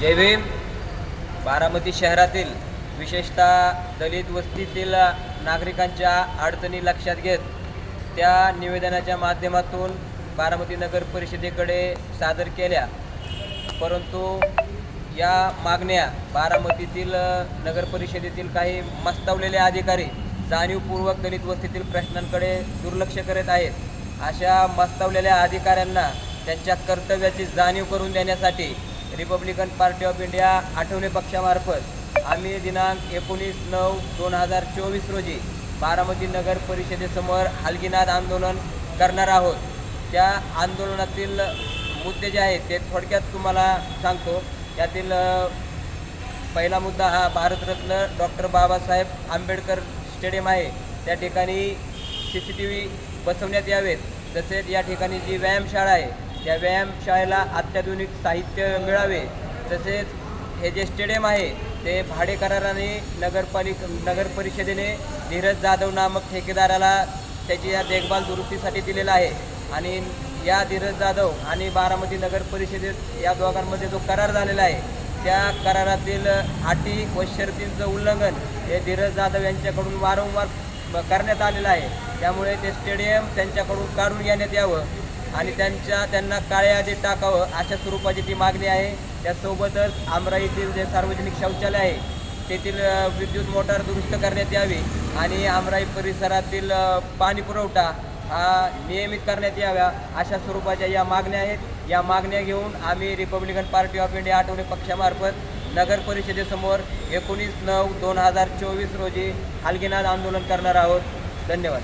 जय भीम. बारामती शहरातील विशेषतः दलित वस्तीतील नागरिकांच्या अडचणी लक्षात घेत त्या निवेदनाच्या माध्यमातून बारामती नगर परिषदेकडे सादर केल्या. परंतु या मागण्या बारामतीतील नगर परिषदेतील काही मस्तावलेले अधिकारी जाणीवपूर्वक दलित वस्तीतील प्रश्नांकडे दुर्लक्ष करत आहेत. अशा मस्तावलेल्या अधिकाऱ्यांना त्यांच्या कर्तव्याची जाणीव करून देण्यासाठी republican party of India Athawale पक्षामार्फत आम्ही दिनांक एकोणीस नऊ दोन हजार चोवीस रोजी बारामती नगर परिषदेसमोर हलगीनाथ आंदोलन करणार आहोत. त्या आंदोलनातील मुद्दे जे आहेत ते थोडक्यात तुम्हाला सांगतो. त्यातील पहिला मुद्दा हा भारतरत्न डॉक्टर बाबासाहेब आंबेडकर स्टेडियम आहे. त्या ठिकाणी सी सी टी व्ही बसवण्यात यावेत. तसेच या ठिकाणी जी व्यायामशाळा आहे त्या व्यायामशाळेला अत्याधुनिक साहित्य मिळावे तसेच हे जे स्टेडियम आहे ते भाडेकराराने नगरपालिक नगर परिषदेने धीरज जाधव नामक ठेकेदाराला त्याची या देखभाल दुरुस्तीसाठी दिलेला आहे. आणि या धीरज जाधव आणि बारामती नगर परिषदेत या दोघांमध्ये जो करार झालेला आहे त्या करारातील अटी व शर्तींचं उल्लंघन हे धीरज जाधव यांच्याकडून वारंवार करण्यात आलेलं आहे. त्यामुळे ते स्टेडियम त्यांच्याकडून काढून घेण्यात यावं. आणि त्यांच्या त्यांना काळ्या यादीत टाकावं अशा स्वरूपाची ती मागणी आहे. त्यासोबतच आमराईतील जे सार्वजनिक शौचालय आहे तेथील विद्युत मोटार दुरुस्त करण्यात यावी आणि आमराई परिसरातील पाणी पुरवठा हा नियमित करण्यात याव्या अशा स्वरूपाच्या या मागण्या आहेत. या मागण्या घेऊन आम्ही republican party of India Athawale पक्षामार्फत नगर परिषदेसमोर एकोणीस नऊ दोन हजार चोवीस रोजी हलगीनाथ आंदोलन करणार आहोत. धन्यवाद.